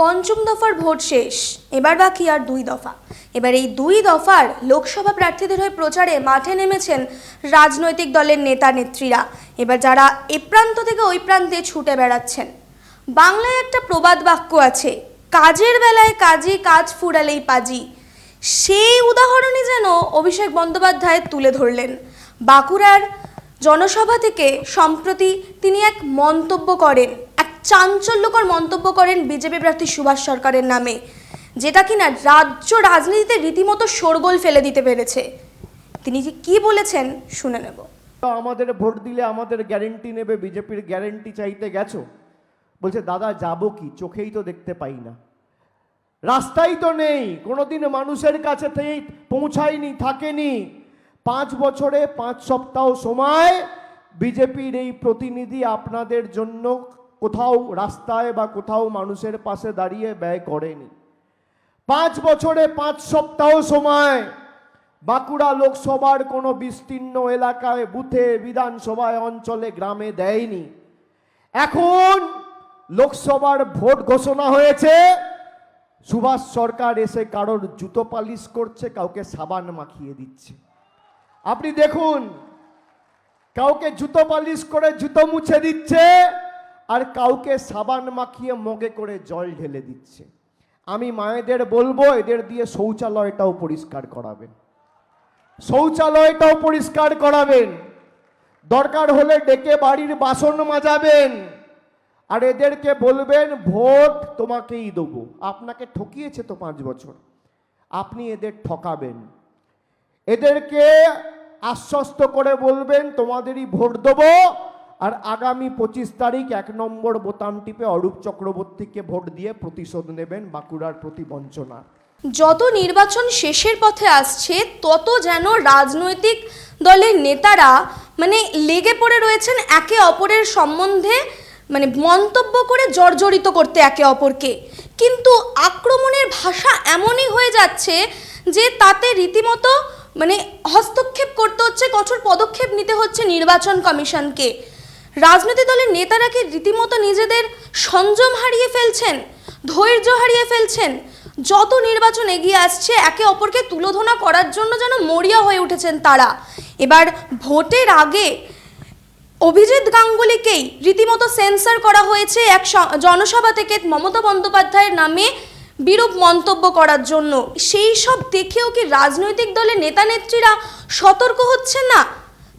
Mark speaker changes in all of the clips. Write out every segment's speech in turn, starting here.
Speaker 1: পঞ্চম দফার ভোট শেষ। এবার বাকি আর দুই দফা। এবার এই দুই দফার লোকসভা প্রার্থীদের হয়ে প্রচারে মাঠে নেমেছেন রাজনৈতিক দলের নেতা নেত্রীরা। এবার যারা এ প্রান্ত থেকে ওই প্রান্তে ছুটে বেড়াচ্ছেন। বাংলায় একটা প্রবাদ বাক্য আছে, কাজের বেলায় কাজী কাজ ফুরালেই পাজি। সেই উদাহরণই যেন অভিষেক বন্দ্যোপাধ্যায় তুলে ধরলেন। বাঁকুড়ার জনসভা থেকে সম্প্রতি তিনি এক মন্তব্য করেন চাঞ্চল্যকর মন্তব্য করেন বিজেপি প্রার্থী সুভাষ সরকারের নামে, যেটা কিনা রাজ্য রাজনীতিতে রীতিমতো শোরগোল ফেলে দিতে পেরেছে। তিনি যে কি বলেছেন, শুনে নেব।
Speaker 2: আমাদের ভোট দিলে আমাদের গ্যারেন্টি নেবে, বিজেপির গ্যারেন্টি চাইতে গেছো? বলছে, দাদা, যাব কি? চোখেই তো দেখতে পাই না। রাস্তাই তো নেই। কোনোদিন মানুষের কাছে থেকে পৌঁছায়নি, থাকেনি। পাঁচ বছরে পাঁচ সপ্তাহ সময় বিজেপির এই প্রতিনিধি আপনাদের জন্য কোথাও রাস্তায় বা কোথাও মানুষের পাশে দাঁড়িয়ে ব্যয় করেনি। পাঁচ বছরে পাঁচ সপ্তাহ সময় বাঁকুড়া লোকসভার কোনো বিস্তীর্ণ এলাকায়, বুথে, বিধানসভায়, অঞ্চলে, গ্রামে দেয়নি। এখন লোকসভার ভোট ঘোষণা হয়েছে। সুভাষ সরকার এসে কারোর জুতো পালিশ করছে, কাউকে সাবান মাখিয়ে দিচ্ছে। আপনি দেখুন, কাউকে জুতো পালিশ করে জুতো মুছে দিচ্ছে আর কাউকে সাবান মাখিয়ে মগে করে জল ঢেলে দিচ্ছে। আমি মায়েদের বলব, এদের দিয়ে শৌচালয়টাও পরিষ্কার করাবেন। শৌচালয়টাও পরিষ্কার করাবেন। দরকার হলে ডেকে বাড়ির বাসন মাজাবেন। আর এদেরকে বলবেন, ভোট তোমাকেই দেবো। আপনাকে ঠকিয়েছে তো পাঁচ বছর। আপনি এদের ঠকাবেন। এদেরকে আশ্বস্ত করে বলবেন, তোমাদেরই ভোট দেবো। আর আগামী পঁচিশ তারিখ এক নম্বর বোতাম টিপে অরূপ চক্রবর্তীকে ভোট দিয়ে প্রতিশোধ নেবেন বাঁকুড়ার প্রতি বঞ্চনার
Speaker 1: যত নির্বাচন শেষের পথে আসছে, তত যেন রাজনৈতিক দলের নেতারা মানে লেগে পড়ে রয়েছেন একে অপরের সম্বন্ধে মানে মন্তব্য করে জর্জরিত করতে একে অপরকে। কিন্তু আক্রমণের ভাষা এমনই হয়ে যাচ্ছে যে তাতে রীতিমতো মানে হস্তক্ষেপ করতে হচ্ছে, কঠোর পদক্ষেপ নিতে হচ্ছে নির্বাচন কমিশনকে। রাজনৈতিক দলের নেতারা কি রীতিমতো নিজেদের সংযম হারিয়ে ফেলছেন? ধৈর্য হারিয়ে ফেলছেন? যত নির্বাচন এগিয়ে আসছে, একে অপরকে তুলোধনা করার জন্য যেন মরিয়া হয়ে উঠেছেন তারা। এবার ভোটের আগে অভিজিৎ গাঙ্গুলিকেই রীতিমতো সেন্সার করা হয়েছে এক জনসভা থেকে মমতা বন্দ্যোপাধ্যায়ের নামে বিরূপ মন্তব্য করার জন্য। সেই সব দেখেও কি রাজনৈতিক দলের নেতা নেত্রীরা সতর্ক হচ্ছেন না?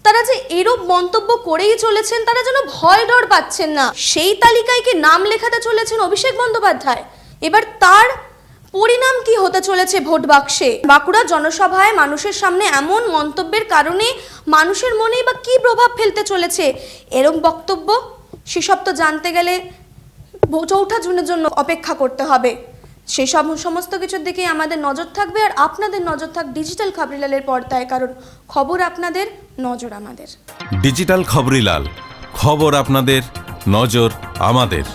Speaker 1: তারা যে এরূপ মন্তব্য করেই চলেছেন, তারা যেন ভয় ডর পাচ্ছেন না। সেই তালিকায় কি নাম লেখাতে চলেছেন অভিষেক বন্দ্যোপাধ্যায়? এবার তার পরিণাম কি হতে চলেছে ভোট বাক্সে? বাঁকুড়া জনসভায় মানুষের সামনে এমন মন্তব্যের কারণে মানুষের মনে বা কি প্রভাব ফেলতে চলেছে? এরম বক্তব্য সেসব তো জানতে গেলে চৌঠা জুনের জন্য অপেক্ষা করতে হবে। সেসব সমস্ত কিছুর দিকেই আমাদের নজর থাকবে আর আপনাদের নজর থাক ডিজিটাল খাবরিলালের পর্দায়, কারণ খবর আপনাদের, নজর আমাদের।
Speaker 3: ডিজিটাল খবরিলাল, খবর আপনাদের, নজর আমাদের।